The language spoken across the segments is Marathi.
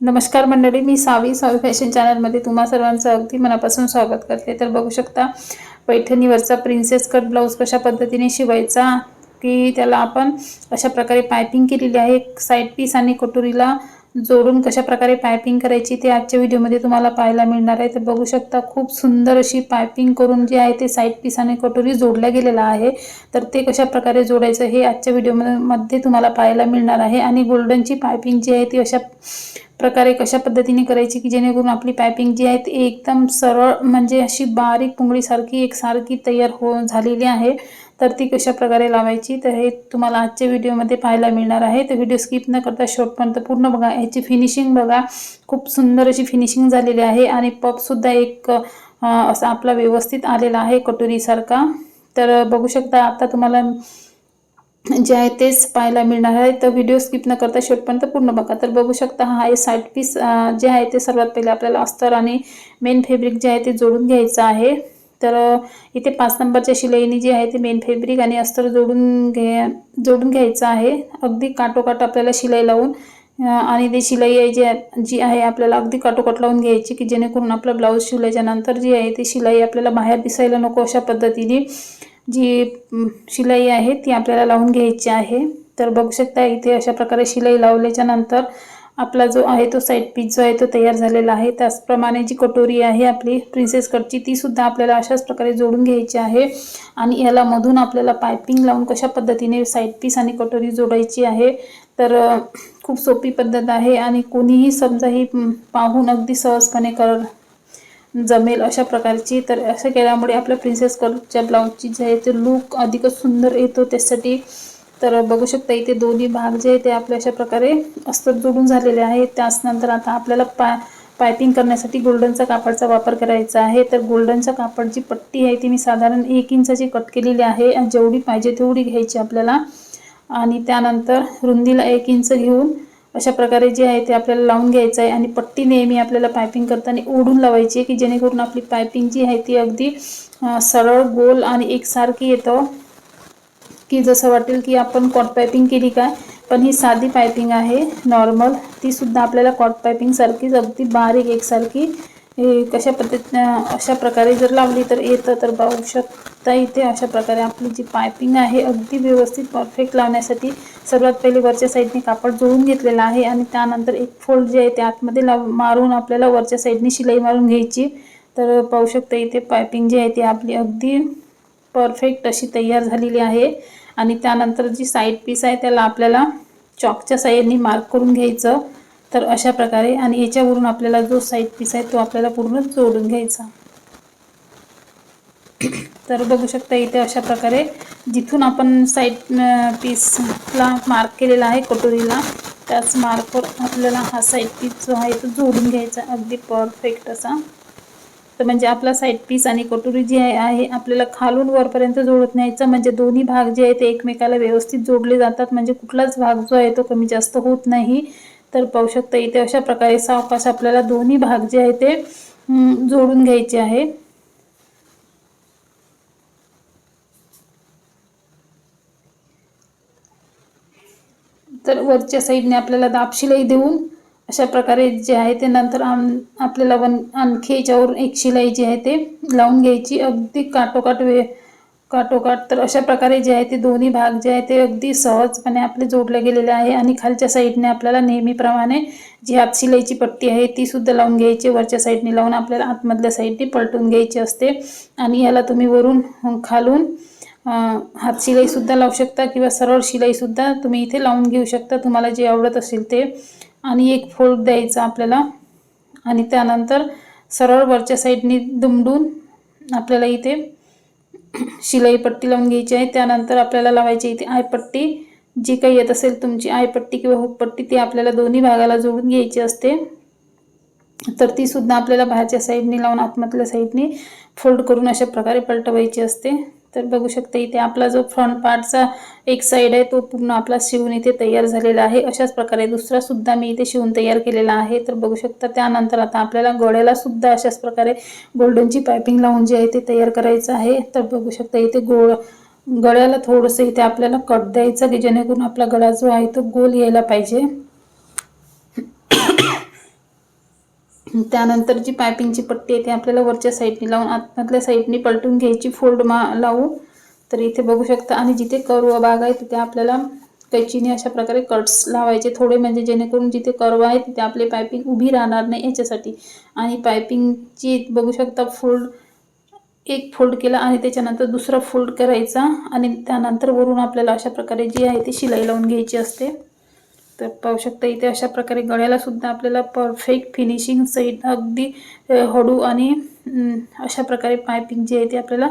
नमस्कार मंडळी मी सावी सावी फॅशन चॅनलमध्ये तुम्हा सर्वांचं अगदी मनापासून स्वागत करते. तर बघू शकता पैठणीवरचा प्रिन्सेस कट ब्लाऊज कशा पद्धतीने शिवायचा की त्याला आपण अशा प्रकारे पायपिंग केलेली आहे. साईड पीस आणि कटोरीला जोडून कशा प्रकारे पायपिंग करायची ते आजच्या व्हिडिओमध्ये तुम्हाला पाहायला मिळणार आहे. तर बघू शकता खूप सुंदर अशी पायपिंग करून जे आहे ते साईड पीस आणि कटोरी जोडल्या गेलेलं आहे. तर ते कशा प्रकारे जोडायचं हे आजच्या व्हिडिओमध्ये तुम्हाला पाहायला मिळणार आहे. आणि गोल्डनची पायपिंग जी आहे ती अशा प्रकारे कशा पद्धतीने करायची की जेणेकरून आपली पायपिंग जी आहे ती एकदम सरळ म्हणजे अशी बारीक पुंगळीसारखी एकसारखी तयार हो झालेली आहे. तर ती कशा प्रकारे लावायची तर हे तुम्हाला आजच्या व्हिडिओमध्ये पाहायला मिळणार आहे. तर व्हिडिओ स्किप न करता शॉर्टपर्यंत पूर्ण बघा. ह्याची फिनिशिंग बघा. खूप सुंदर अशी फिनिशिंग झालेली आहे आणि पपसुद्धा एक असा आपला व्यवस्थित आलेला आहे कटोरीसारखा. तर बघू शकता आता तुम्हाला जे आहे तेच पाहायला मिळणार आहे. तर व्हिडिओ स्किप न करता शेवटपर्यंत पूर्ण बघा. तर बघू शकता हा आहे साईड पीस जे आहे ते सर्वात पहिले आपल्याला अस्तर आणि मेन फॅब्रिक जे आहे ते जोडून घ्यायचं आहे. तर इथे पाच नंबरच्या शिलाईने जी आहे ते मेन फॅब्रिक आणि अस्तर जोडून घ्या जोडून घ्यायचं आहे. अगदी काटोकाट आपल्याला शिलाई लावून आणि ते शिलाई आहे जी जी आहे आपल्याला अगदी काटोकाट लावून घ्यायची की जेणेकरून आपलं ब्लाऊज शिवल्याच्या नंतर जी आहे ती शिलाई आपल्याला बाहेर दिसायला नको अशा पद्धतीने जी शिलाई आहे ती आपल्याला लावून घ्यायची आहे. तर बघू शकता इथे अशा प्रकारे शिलाई लावल्याच्या नंतर आपला जो आहे तो साईड पीस जो आहे तो तयार झालेला आहे. त्याचप्रमाणे जी कटोरी आहे आपली प्रिन्सेस कटची ती सुद्धा आपल्याला अशाच प्रकारे जोडून घ्यायची आहे. आणि याला मधून आपल्याला पायपिंग लावून कशा पद्धतीने साईड पीस आणि कटोरी जोडायची आहे तर खूप सोपी पद्धत आहे. आणि कोणीही समजा ही पाहून अगदी सहजपणे कर जमेल अशा प्रकारची तर असं केल्यामुळे आपल्या प्रिन्सेस कटच्या ब्लाऊजची जे आहे ते लूक अधिकच सुंदर येतो. त्यासाठी तर बघू शकता इथे दोन्ही भाग जे आहे ते आपल्या अशा प्रकारे अस्तर जोडून झालेले आहेत. त्याच नंतर आता आपल्याला पा पायपिंग करण्यासाठी गोल्डनचा कापडचा वापर करायचा आहे. तर गोल्डनच्या कापडची पट्टी आहे ती मी साधारण एक इंचाची कट केलेली आहे जेवढी पाहिजे तेवढी घ्यायची आपल्याला. आणि त्यानंतर रुंदीला एक इंच घेऊन अशा प्रकारे जे आहे ते आपल्याला लावून घ्यायचं आहे. आणि पट्टी नेहमी आपल्याला पायपिंग करताना ओढून लावायची आहे की जेणेकरून आपली पायपिंग जी आहे ती अगदी सरळ गोल आणि एकसारखी येतं. की जसं वाटेल की आपण कॉट पायपिंग केली काय पण ही साधी पायपिंग आहे नॉर्मल तीसुद्धा आपल्याला कॉट पायपिंगसारखीच अगदी बारीक एकसारखी कशा पद्धतीनं अशा प्रकारे जर लावली तर येतं तर बघू शकता इथे. अशा प्रकारे आपली जी पायपिंग आहे अगदी व्यवस्थित परफेक्ट लावण्यासाठी सर्वात पहिले वरच्या साईडने कापड जोडून घेतलेलं आहे आणि त्यानंतर एक फोल्ड जे आहे ते आतमध्ये लाव मारून आपल्याला वरच्या साईडने शिलाई मारून घ्यायची. तर पाहू शकता इथे पायपिंग जी आहे ती आपली अगदी परफेक्ट अशी तयार झालेली आहे. आणि त्यानंतर जी साईड पीस आहे त्याला आपल्याला चॉकच्या साईडनी मार्क करून घ्यायचं. तर अशा प्रकारे आणि याच्यावरून आपल्याला जो साईड पीस आहे तो आपल्याला पूर्ण जोडून घ्यायचा. तर बघू शकता इथे अशा प्रकारे जिथून आपण साईड पीसला मार्क केलेला आहे कटोरीला त्याच मार्कवर आपल्याला हा साईड पीस जो आहे तो जोडून घ्यायचा. अगदी परफेक्ट असा. तर म्हणजे आपला साईड पीस आणि कटोरी जी आहे आपल्याला खालून वरपर्यंत जोडत न्यायचं म्हणजे दोन्ही भाग जे आहे ते एकमेकाला व्यवस्थित जोडले जातात. म्हणजे कुठलाच भाग जो आहे तो कमी जास्त होत नाही. तर पाहू शकता इथे अशा प्रकारे सावकाश आपल्याला दोन्ही भाग जे आहे ते जोडून घ्यायचे आहे. तर वरच्या साईडने आपल्याला दापशिलाई देऊन अशा प्रकारे जे आहे ते नंतर आपल्याला वन आणखी याच्यावरून एक शिलाई जी आहे ते लावून घ्यायची. अगदी काटोकाट वे काटोकाट तर अशा प्रकारे जे आहे ते दोन्ही भाग जे आहे ते अगदी सहजपणे आपले जोडले गेलेले आहे आणि खालच्या साईडने आपल्याला नेहमीप्रमाणे जी हात शिलाईची पट्टी आहे ती सुद्धा लावून घ्यायची. वरच्या साईडने लावून आपल्याला आतमधल्या साईडने पलटून घ्यायची असते. आणि याला तुम्ही वरून खालून हात शिलाईसुद्धा लावू शकता किंवा सरळ शिलाईसुद्धा तुम्ही इथे लावून घेऊ शकता. तुम्हाला जे आवडत असेल ते आणि एक फोल्ड द्यायचा आपल्याला. आणि त्यानंतर सरळ वरच्या साईडने दुमडून आपल्याला इथे शिलाई पट्टी लावून घ्यायची आहे. त्यानंतर आपल्याला लावायची इथे आयपट्टी. जी काही येत असेल तुमची आयपट्टी किंवा हुकपट्टी ती आपल्याला दोन्ही भागाला जोडून घ्यायची असते. तर ती सुद्धा आपल्याला बाहेरच्या साईडने लावून आतमधल्या साईडने फोल्ड करून अशा प्रकारे पलटवायची असते. तर बघू शकता इथे आपला जो फ्रंट पार्टचा एक साईड आहे तो पूर्ण आपला शिवून इथे तयार झालेला आहे. अशाच प्रकारे दुसरा सुद्धा मी इथे शिवून तयार केलेला आहे. तर बघू शकता त्यानंतर आता आपल्याला गळ्याला सुद्धा अशाच प्रकारे गोल्डनची पायपिंग लावून जे आहे ते तयार करायचं आहे. तर बघू शकता इथे गोळ गळ्याला थोडंसं इथे आपल्याला कट द्यायचं की जेणेकरून आपला गळा जो आहे तो गोल यायला पाहिजे. त्यानंतर जी पायपिंगची पट्टी आहे ती आपल्याला वरच्या साईडने लावून आतमधल्या साईडने पलटून घ्यायची फोल्ड मा लावू. तर इथे बघू शकता आणि जिथे कर्व भाग आहे तिथे आपल्याला कैचीने अशा प्रकारे कट्स लावायचे थोडे म्हणजे जेणेकरून जिथे कर्व आहे तिथे आपली पायपिंग उभी राहणार नाही याच्यासाठी. आणि पायपिंगची बघू शकता फोल्ड एक फोल्ड केला आणि त्याच्यानंतर दुसरा फोल्ड करायचा. आणि त्यानंतर वरून आपल्याला अशा प्रकारे जी आहे ती शिलाई लावून घ्यायची असते. तर पाहू शकता इथे अशा प्रकारे गळ्याला सुद्धा आपल्याला परफेक्ट फिनिशिंग सहित अगदी हळू आणि अशा प्रकारे पायपिंग जी आहे ती आपल्याला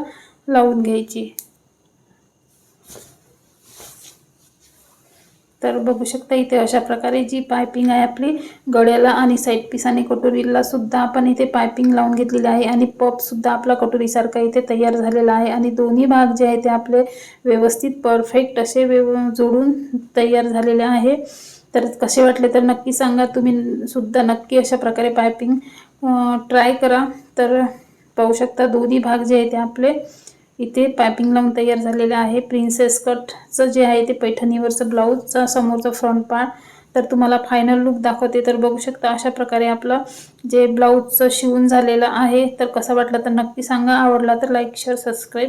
लावून घ्यायची. तर बघू शकता इथे अशा प्रकारे जी पायपिंग आहे आपली गळ्याला आणि साईड पीस आणि कटोरीला सुद्धा आपण इथे पायपिंग लावून घेतलेली आहे आणि पप सुद्धा आपला कटोरीसारखा इथे तयार झालेला आहे आणि दोन्ही भाग जे आहे ते आपले व्यवस्थित परफेक्ट असे व्यव जोडून तयार झालेले आहे. तर कसे वाटले तर नक्की सांगा. तुम्ही सुद्धा नक्की अशा प्रकारे पायपिंग ट्राय करा. तर पाहू शकता दोन्ही भाग जे आहे ते आपले इथे पायपिंग लावून तयार झालेलं आहे. प्रिन्सेस कटचं जे आहे ते पैठणीवरचं ब्लाऊजचा समोरचं फ्रंट पार्ट तर तुम्हाला फायनल लुक दाखवते तर बघू शकता अशा प्रकारे आपलं जे ब्लाऊजचं शिवून झालेलं आहे. तर कसं वाटलं तर नक्की सांगा. आवडला तर लाईक शेअर सबस्क्राईब